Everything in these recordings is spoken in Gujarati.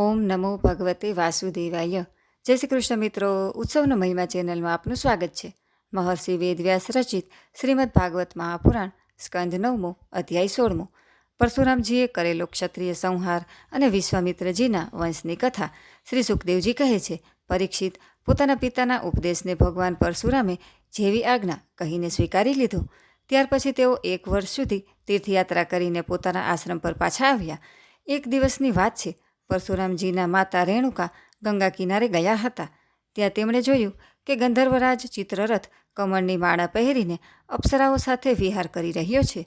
ઓમ નમો ભગવતે વાસુદેવાય. જય શ્રી કૃષ્ણ મિત્રો, ઉત્સવનો મહિમા ચેનલમાં આપનું સ્વાગત છે. મહર્ષિ વેદવ્યાસ રચિત શ્રીમદ ભાગવત મહાપુરાણ, સ્કંદ નવમો, અધ્યાય સોળમો. પરશુરામજીએ કરેલો ક્ષત્રિય સંહાર અને વિશ્વામિત્રજીના વંશની કથા શ્રી સુખદેવજી કહે છે, પરીક્ષિત પોતાના પિતાના ઉપદેશને ભગવાન પરશુરામે જેવી આજ્ઞા કહીને સ્વીકારી લીધો. ત્યાર પછી તેઓ એક વર્ષ સુધી તીર્થયાત્રા કરીને પોતાના આશ્રમ પર પાછા આવ્યા. એક દિવસની વાત છે પરશુરામજીના માતા રેણુકા ગંગા કિનારે ગયા હતા. ત્યાં તેમણે જોયું કે ગંધર્વરાજ ચિત્રરથ કમળની માળા પહેરીને અપ્સરાઓ સાથે વિહાર કરી રહ્યો છે.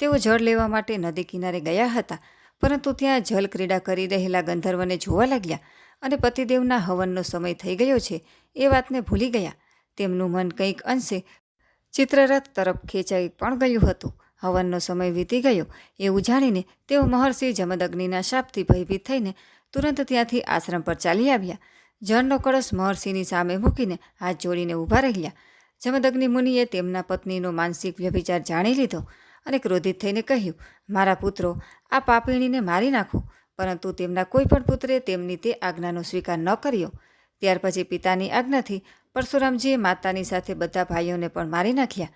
તેઓ જળ લેવા માટે નદી કિનારે ગયા હતા, પરંતુ ત્યાં જલ ક્રીડા કરી રહેલા ગંધર્વને જોવા લાગ્યા અને પતિદેવના હવનનો સમય થઈ ગયો છે એ વાતને ભૂલી ગયા. તેમનું મન કંઈક અંશે ચિત્રરથ તરફ ખેંચાઈ પણ ગયું હતું. હવનનો સમય વીતી ગયો. એવું જાણીને તેઓ મહર્ષિ જમદગ્નિના શાપથી ભયભીત થઈને તુરંત ત્યાંથી આશ્રમ પર ચાલી આવ્યા. જળનો કળશ મહર્ષિની સામે મૂકીને હાથ જોડીને ઊભા રહ્યા. જમદગ્નિ મુનિએ તેમના પત્નીનો માનસિક વ્યભિચાર જાણી લીધો અને ક્રોધિત થઈને કહ્યું, મારા પુત્રો, આ પાપીણીને મારી નાખો, પરંતુ તેમના કોઈ પણ પુત્રે તેમની તે આજ્ઞાનો સ્વીકાર ન કર્યો. ત્યાર પછી પિતાની આજ્ઞાથી પરશુરામજીએ માતાની સાથે બધા ભાઈઓને પણ મારી નાખ્યા.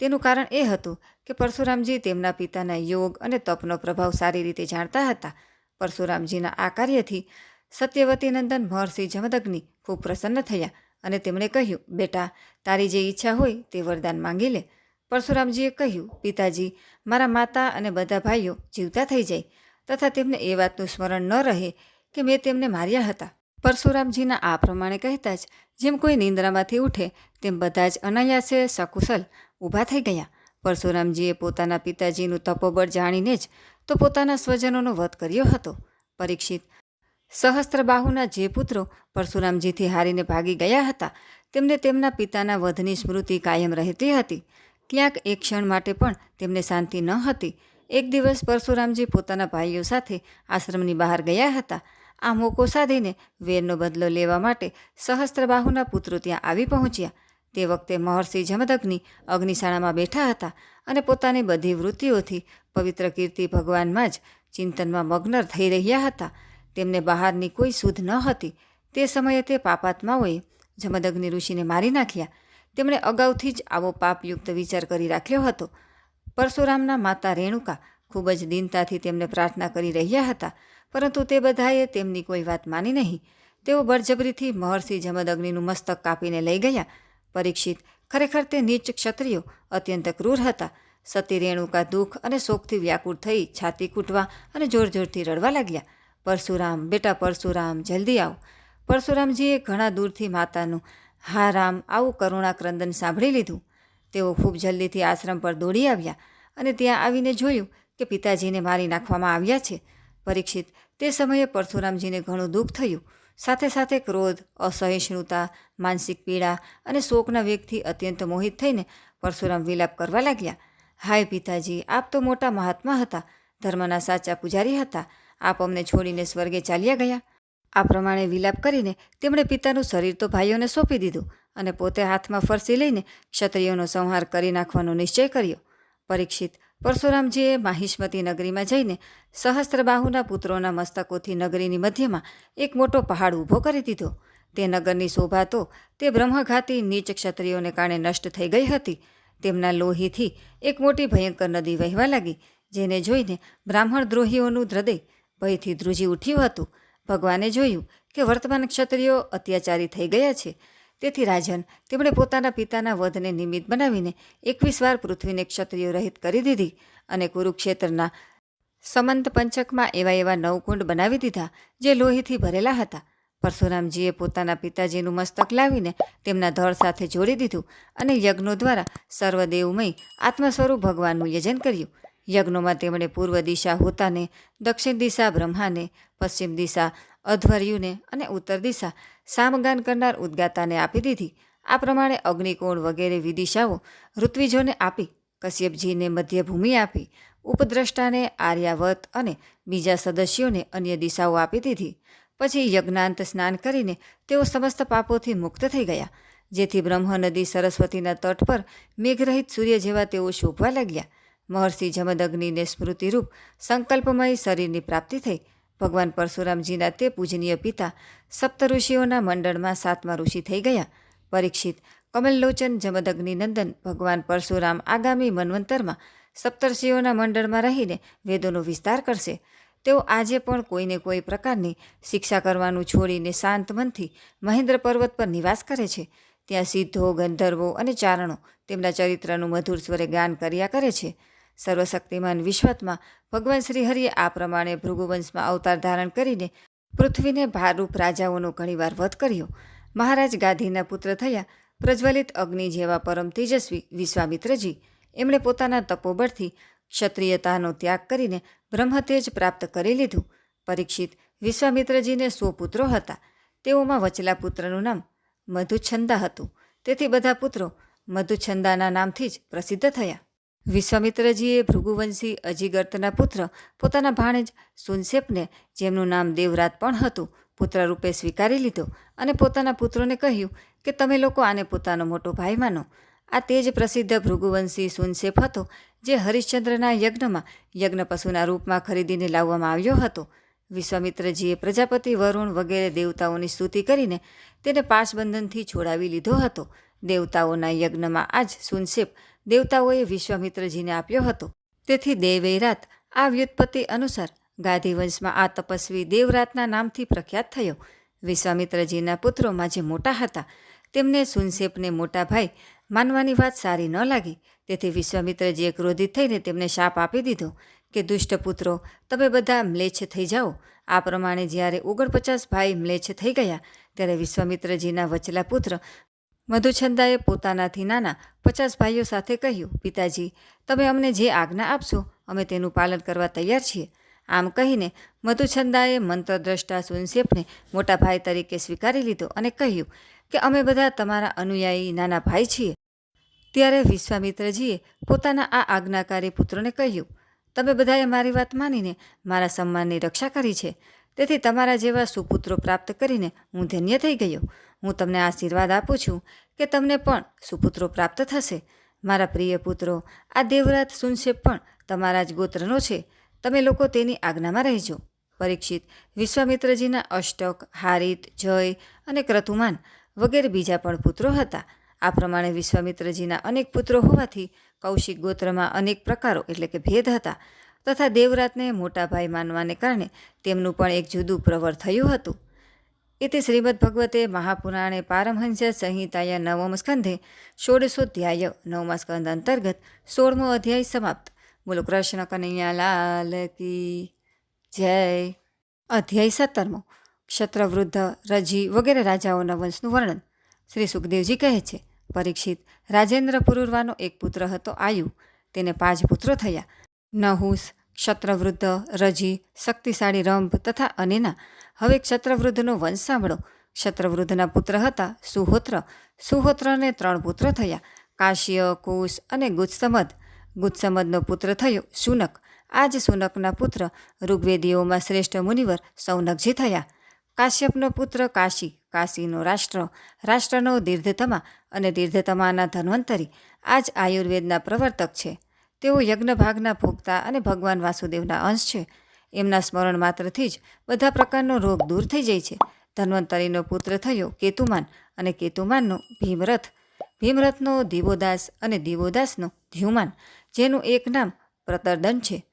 તેનું કારણ એ હતું કે પરશુરામજી તેમના પિતાના યોગ અને તપનો પ્રભાવ સારી રીતે જાણતા હતા. પરશુરામજીના આ કાર્યથી સત્યવતીનંદન મહર્ષિ જમદગ્નિ ખૂબ પ્રસન્ન થયા અને તેમણે કહ્યું, બેટા, તારી જે ઈચ્છા હોય તે વરદાન માંગી લે. પરશુરામજીએ કહ્યું, પિતાજી, મારા માતા અને બધા ભાઈઓ જીવતા થઈ જાય તથા તેમને એ વાતનું સ્મરણ ન રહે કે મેં તેમને માર્યા હતા. પરશુરામજીના આ પ્રમાણે કહેતા જ જેમ કોઈ નિંદ્રામાંથી ઉઠે, તેમ બધા જ અનાયાસે સકુશલ ઊભા થઈ ગયા. પરશુરામજીએ પોતાના પિતાજીનું તપોબળ જાણીને જ તો પોતાના સ્વજનોનો વધ કર્યો હતો. પરીક્ષિત સહસ્ત્રબાહુના જે પુત્રો પરશુરામજીથી હારીને ભાગી ગયા હતા, તેમને તેમના પિતાના વધની સ્મૃતિ કાયમ રહેતી હતી. ક્યાંક એક ક્ષણ માટે પણ તેમને શાંતિ ન હતી. એક દિવસ પરશુરામજી પોતાના ભાઈઓ સાથે આશ્રમની બહાર ગયા હતા. આ મોકો સાધીને વેરનો બદલો લેવા માટે સહસ્ત્રબાહુના પુત્રો ત્યાં આવી પહોંચ્યા. તે વખતે મહર્ષિ જમદગ્નિ અગ્નિશાળામાં બેઠા હતા અને પોતાની બધી વૃત્તિઓથી પવિત્ર કીર્તિ ભગવાનમાં જ ચિંતનમાં મગ્ન થઈ રહ્યા હતા. તેમને બહારની કોઈ સુધ ન હતી. તે સમયે તે પાપાત્માઓએ જમદગ્નિ ઋષિને મારી નાખ્યા. તેમણે અગાઉથી જ આવો પાપયુક્ત વિચાર કરી રાખ્યો હતો. પરશુરામના માતા રેણુકા ખૂબ જ દીનતાથી તેમને પ્રાર્થના કરી રહ્યા હતા. પરંતુ તે બધાએ તેમની કોઈ વાત માની નહીં. તેઓ બળજબરીથી મહર્ષિ જમદગ્નિનું મસ્તક કાપીને લઈ ગયા. પરીક્ષિત, ખરેખર તે નીચ ક્ષત્રિયો, અત્યંત ક્રૂર હતા. સતી રેણુકા દુઃખ અને શોકથી વ્યાકુળ થઈ છાતી કૂટવા અને જોર જોરથી રડવા લાગ્યા. પરશુરામ, બેટા પરશુરામ, જલ્દી આવો. પરશુરામજીએ ઘણા દૂરથી માતાનું, હા રામ, આવું કરુણાક્રંદન સાંભળી લીધું. તેઓ ખૂબ જલ્દીથી આશ્રમ પર દોડી આવ્યા અને ત્યાં આવીને જોયું કે પિતાજીને મારી નાખવામાં આવ્યા છે. પરીક્ષિત. તે સમયે પરશુરામજીને ઘણું દુઃખ થયું. સાથે સાથે ક્રોધ, અસહિષ્ણુતા, માનસિક પીડા અને શોકના વેગથી અત્યંત મોહિત થઈને પરશુરામ વિલાપ કરવા લાગ્યા. હાય પિતાજી, આપ તો મોટા મહાત્મા હતા. ધર્મના સાચા પૂજારી હતા. આપ અમને છોડીને સ્વર્ગે ચાલ્યા ગયા. આ પ્રમાણે વિલાપ કરીને તેમણે પિતાનું શરીર તો ભાઈઓને સોંપી દીધું અને પોતે હાથમાં ફરસી લઈને ક્ષત્રિયોનો સંહાર કરી નાખવાનો નિશ્ચય કર્યો. પરીક્ષિત પરશુરામજીએ માહિષ્મતી નગરીમાં જઈને સહસ્ત્રબાહુના પુત્રોના મસ્તકોથી નગરીની મધ્યમાં એક મોટો પહાડ ઊભો કરી દીધો. તે નગરની શોભા તો તે બ્રહ્મઘાતી નીચ ક્ષત્રિયોને કારણે નષ્ટ થઈ ગઈ હતી. તેમના લોહીથી એક મોટી ભયંકર નદી વહેવા લાગી, જેને જોઈને બ્રાહ્મણ દ્રોહીઓનું હૃદય ભયથી ધ્રુજી ઉઠ્યું હતું. ભગવાને જોયું કે વર્તમાન ક્ષત્રિયો અત્યાચારી થઈ ગયા છે. તેથી રાજન, તેમણે પોતાના પિતાના વધને નિમિત્ત બનાવીને એકવીસ વાર પૃથ્વીને ક્ષત્રિયો રહિત કરી દીધી અને કુરુક્ષેત્રના સમંત પંચકમાં એવા એવા નવકુંડ બનાવી દીધા જે લોહીથી ભરેલા હતા. પરશુરામજીએ પોતાના પિતાજીનું મસ્તક લાવીને તેમના ધળ સાથે જોડી દીધું અને યજ્ઞો દ્વારા સર્વદેવમય આત્મસ્વરૂપ ભગવાનનું યજન કર્યું. યજ્ઞોમાં તેમણે પૂર્વ દિશા હોતાને, દક્ષિણ દિશા બ્રહ્માને, પશ્ચિમ દિશા અધ્વર્યુને અને ઉત્તર દિશા સામગાન કરનાર ઉદ્ગાતાને આપી દીધી. આ પ્રમાણે અગ્નિકોણ વગેરે વિદિશાઓ ઋત્વિજોને આપી, કશ્યપજીને મધ્યભૂમિ આપી, ઉપદ્રષ્ટાને આર્યાવત અને બીજા સદસ્યોને અન્ય દિશાઓ આપી દીધી. પછી યજ્ઞાંત સ્નાન કરીને તેઓ સમસ્ત પાપોથી મુક્ત થઈ ગયા, જેથી બ્રહ્મ નદી સરસ્વતીના તટ પર મેઘરહિત સૂર્ય જેવા તેઓ શોભવા લાગ્યા. મહર્ષિ જમદગ્નિને સ્મૃતિરૂપ સંકલ્પમય શરીરની પ્રાપ્તિ થઈ. ભગવાન પરશુરામજીના તે પૂજનીય પિતા સપ્ત ઋષિઓના મંડળમાં સાતમા ઋષિ થઈ ગયા. પરીક્ષિત કમલલોચન જમદગ્નિનંદન ભગવાન પરશુરામ આગામી મન્વંતરમાં સપ્તર્ષિઓના મંડળમાં રહીને વેદોનો વિસ્તાર કરશે. તેઓ આજે પણ કોઈને કોઈ પ્રકારની શિક્ષા કરવાનું છોડીને શાંત મનથી મહેન્દ્ર પર્વત પર નિવાસ કરે છે. ત્યાં સિદ્ધો, ગંધર્વો અને ચારણો તેમના ચરિત્રનું મધુર સ્વરે ગાન કર્યા કરે છે. સર્વશક્તિમાન વિશ્વતમાં ભગવાન શ્રીહરિએ આ પ્રમાણે ભૃગુવંશમાં અવતાર ધારણ કરીને પૃથ્વીને ભારરૂપ રાજાઓનો ઘણીવાર વધ કર્યો. મહારાજ ગાંધીના પુત્ર થયા પ્રજ્વલિત અગ્નિ જેવા પરમ તેજસ્વી વિશ્વામિત્રજી. એમણે પોતાના તપોબળથી ક્ષત્રિયતાનો ત્યાગ કરીને બ્રહ્મતેજ પ્રાપ્ત કરી લીધું. પરીક્ષિત વિશ્વામિત્રજીને સો પુત્રો હતા. તેઓમાં વચલા પુત્રનું નામ મધુછંદા હતું. તેથી બધા પુત્રો મધુછંદાના નામથી જ પ્રસિદ્ધ થયા. વિશ્વામિત્રજીએ ભૃગુવંશી અજીગર્તના પુત્ર, પોતાના ભાણેજ સુનસેપને, જેમનું નામ દેવરાત પણ હતું, પુત્ર રૂપે સ્વીકારી લીધો અને પોતાના પુત્રોને કહ્યું કે, તમે લોકો આને પોતાનો મોટો ભાઈ માનો. આ તે જ પ્રસિદ્ધ ભૃગુવંશી સુનસેપ હતો, જે હરિશ્ચંદ્રના યજ્ઞમાં યજ્ઞ પશુના રૂપમાં ખરીદીને લાવવામાં આવ્યો હતો. વિશ્વામિત્રજીએ પ્રજાપતિ વરુણ વગેરે દેવતાઓની સ્તુતિ કરીને તેને પાશબંધનથી છોડાવી લીધો હતો. દેવતાઓના યજ્ઞમાં આજ સુનસેપ દેવતાઓએ વિશ્વામિત્રજીને આપ્યો હતો. તેથી દેવૈરાત આ વ્યુત્પત્તિ અનુસાર ગાંધી વંશમાં આ તપસ્વી દેવરાતના નામથી પ્રખ્યાત થયો. વિશ્વામિત્રજીના પુત્રોમાં જે મોટા હતા, તેમને સુનસેપને મોટા ભાઈ માનવાની વાત સારી ન લાગી. તેથી વિશ્વામિત્રજીએ ક્રોધિત થઈને તેમને શાપ આપી દીધો કે, દુષ્ટ પુત્રો, તમે બધા મ્લેચ્છ થઈ જાઓ. આ પ્રમાણે જ્યારે ઓગણપચાસ ભાઈ મ્લેચ્છ થઈ ગયા, ત્યારે વિશ્વામિત્રજીના વચલા પુત્ર મધુછંદાએ પોતાનાથી નાના પચાસ ભાઈઓ સાથે કહ્યું, પિતાજી, તમે અમને જે આજ્ઞા આપશો, અમે તેનું પાલન કરવા તૈયાર છીએ. આમ કહીને મધુછંદાએ મંત્રદ્રષ્ટા સુનસેફને મોટા ભાઈ તરીકે સ્વીકારી લીધો અને કહ્યું કે, અમે બધા તમારા અનુયાયી નાના ભાઈ છીએ. ત્યારે વિશ્વામિત્રજીએ પોતાના આ આજ્ઞાકારી પુત્રને કહ્યું, તમે બધાએ મારી વાત માનીને મારા સન્માનની રક્ષા કરી છે. તેથી તમારા જેવા સુપુત્રો પ્રાપ્ત કરીને હું ધન્ય થઈ ગયો. હું તમને આશીર્વાદ આપું છું કે તમને પણ સુપુત્રો પ્રાપ્ત થશે. મારા પ્રિય પુત્રો, આ દેવરાત સુનશે પણ તમારા જ ગોત્રનો છે. તમે લોકો તેની આજ્ઞામાં રહેજો. પરીક્ષિત વિશ્વામિત્રજીના અષ્ટક, હારિત, જય અને ક્રતુમાન વગેરે બીજા પણ પુત્રો હતા. આ પ્રમાણે વિશ્વામિત્રજીના અનેક પુત્રો હોવાથી કૌશિક ગોત્રમાં અનેક પ્રકારો એટલે કે ભેદ હતા. તથા દેવરાતને મોટા ભાઈ માનવાને કારણે તેમનું પણ એક જુદું પ્રવર થયું હતું. એથી શ્રીમદ ભગવતે મહાપુરાણે પારમહંસ સંહિતાય નવમ સ્કંધે ષોડશોધ્યાય નવમા સ્કંધ અંતર્ગત સોળમો અધ્યાય સમાપ્ત. બોલો કૃષ્ણ કનૈયાલાલ કી જય. અધ્યાય સત્તરમો. ક્ષત્રવૃદ્ધ, રજી વગેરે રાજાઓના વંશનું વર્ણન. શ્રી સુખદેવજી કહે છે, પરીક્ષિત રાજેન્દ્ર પુરુરવાનો એક પુત્ર હતો આયુ. તેને પાંચ પુત્રો થયા. નહુસ, ક્ષત્રવૃદ્ધ, રજી, શક્તિશાળી રંભ તથા અનેના. હવે ક્ષત્રવૃદ્ધનો વંશ સાંભળો. ક્ષત્રવૃદ્ધના પુત્ર હતા સુહોત્ર. સુહોત્રને ત્રણ પુત્ર થયા, કાશ્ય, કુશ અને ગુત્સમદ ગુત્સમદનો પુત્ર થયો શુનક આ જ શુનકના પુત્ર ઋગ્વેદીઓમાં શ્રેષ્ઠ મુનિવર સૌનકજી થયા. કાશ્યપનો પુત્ર કાશી. કાશીનો રાષ્ટ્ર. રાષ્ટ્રનો દીર્ઘતમા અને દીર્ઘતમાના ધન્વંતરી. આ જ આયુર્વેદના પ્રવર્તક છે. તેઓ યજ્ઞભાગના ભોગતા અને ભગવાન વાસુદેવના અંશ છે. એમના સ્મરણ માત્રથી જ બધા પ્રકારનો રોગ દૂર થઈ જાય છે. ધન્વંતરીનો પુત્ર થયો કેતુમાન અને કેતુમાનનો ભીમરથ. ભીમરથનો દીવોદાસ અને દીવોદાસનો ધ્યુમાન, જેનું એક નામ પ્રતરદન છે.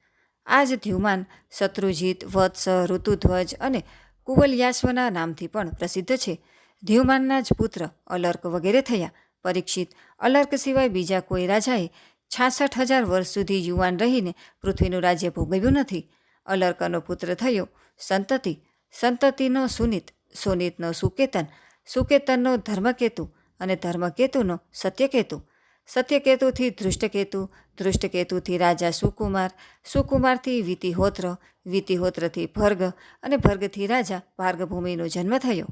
આ જ ધ્યુમાન શત્રુજીત, વત્સ, ઋતુધ્વજ અને કુવલયાશ્વના નામથી પણ પ્રસિદ્ધ છે. ધ્યુમાનના જ પુત્ર અલર્ક વગેરે થયા. પરીક્ષિત અલર્ક સિવાય બીજા કોઈ રાજાએ છાસઠ હજાર વર્ષ સુધી યુવાન રહીને પૃથ્વીનું રાજ્ય ભોગવ્યું નથી. અલર્કનો પુત્ર થયો સંતતિ. સંતતિનો સુનિત. સુનિતનો સુકેતન. સુકેતનનો ધર્મકેતુ અને ધર્મકેતુનો સત્યકેતુ. સત્યકેતુથી ધૃષ્ટકેતુ. ધૃષ્ટકેતુથી રાજા સુકુમાર. સુકુમારથી વિતિહોત્ર. વિતિહોત્રથી ભર્ગ અને ભર્ગથી રાજા ભાર્ગભૂમિનો જન્મ થયો.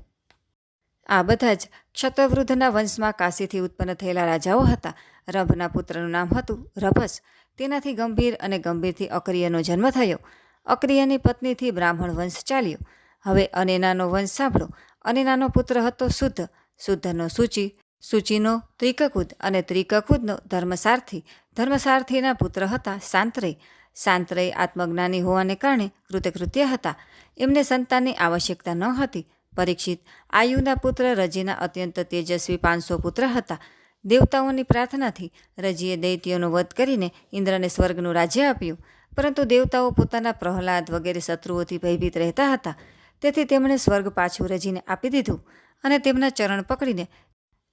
આ બધા જ ક્ષતવૃદ્ધના વંશમાં કાશીથી ઉત્પન્ન થયેલા રાજાઓ હતા. રભના પુત્રનું નામ હતું રભસ. તેનાથી ગંભીર અને ગંભીરથી અક્રિયનો જન્મ થયો. અક્રિયની પત્નીથી બ્રાહ્મણ વંશ ચાલ્યો. હવે અનેનાનો વંશ સાંભળો. અનેનાનો પુત્ર હતો શુદ્ધ. શુદ્ધનો સૂચિ, સૂચિનો ત્રિકકુદ અને ત્રિકકુદનો ધર્મસારથી. ધર્મસારથીના પુત્ર હતા સાંતરે સાંતરે આત્મજ્ઞાની હોવાને કારણે કૃતકૃત્ય હતા. એમને સંતાનની આવશ્યકતા ન હતી. પરીક્ષિત. આયુના પુત્ર રજીના અત્યંત તેજસ્વી પાંચસો પુત્ર હતા. દેવતાઓની પ્રાર્થનાથી રજીએ દૈત્યોનો વધ કરીને ઇન્દ્રને સ્વર્ગનું રાજ્ય આપ્યું. પરંતુ દેવતાઓ પોતાના પ્રહલાદ વગેરે શત્રુઓથી ભયભીત રહેતા હતા. તેથી તેમણે સ્વર્ગ પાછું રજીને આપી દીધું અને તેમના ચરણ પકડીને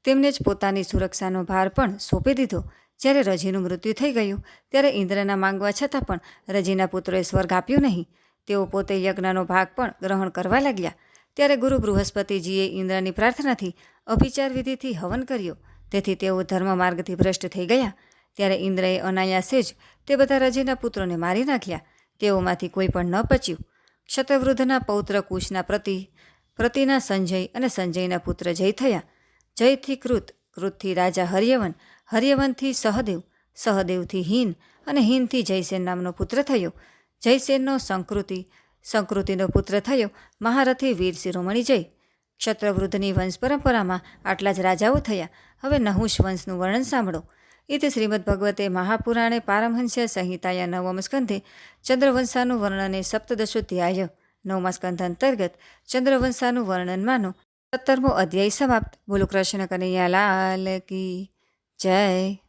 તેમને જ પોતાની સુરક્ષાનો ભાર પણ સોંપી દીધો. જ્યારે રજીનું મૃત્યુ થઈ ગયું, ત્યારે ઇન્દ્રના માંગવા છતાં પણ રજીના પુત્રોએ સ્વર્ગ આપ્યું નહીં. તેઓ પોતે યજ્ઞનો ભાગ પણ ગ્રહણ કરવા લાગ્યા. ત્યારે ગુરુ બૃહસ્પતિજીએ ઇન્દ્રની પ્રાર્થનાથી અભિચાર વિધિથી હવન કર્યો. તેથી તેઓ ધર્મ માર્ગથી ભ્રષ્ટ થઈ ગયા. ત્યારે ઇન્દ્રએ અનાયાસે જ તે બધા રજીના પુત્રોને મારી નાખ્યા. તેઓમાંથી કોઈ પણ ન પચ્યું. શતવૃદ્ધના પૌત્ર કુશના પ્રતિ, પ્રતિના સંજય અને સંજયના પુત્ર જય થયા. જયથી કૃત, કૃતથી રાજા હર્યવન, હર્યવનથી સહદેવ, સહદેવથી હિન અને હિનથી જયસેન નામનો પુત્ર થયો. જયસેનનો સંકૃતિ સંકૃતિનો પુત્ર થયો, મહારથી વીર શિરોમણી જય ક્ષત્રવૃદ્ધની વંશ પરંપરામાં આટલા જ રાજાઓ થયા. હવે નહુષ વંશનું વર્ણન સાંભળો. ઇતિ શ્રીમદ્ભગવતે મહાપુરાણે પારમહંસ્ય સંહિતાયા નવમ સ્કંધે ચંદ્રવંશાનું વર્ણને સપ્તદશોધ્યાય નવમા સ્કંધ અંતર્ગત ચંદ્રવંશાનું વર્ણન માનો. સત્તરમો અધ્યાય સમાપ્ત. બોલો કૃષ્ણ કનૈયા લાલ કી જય.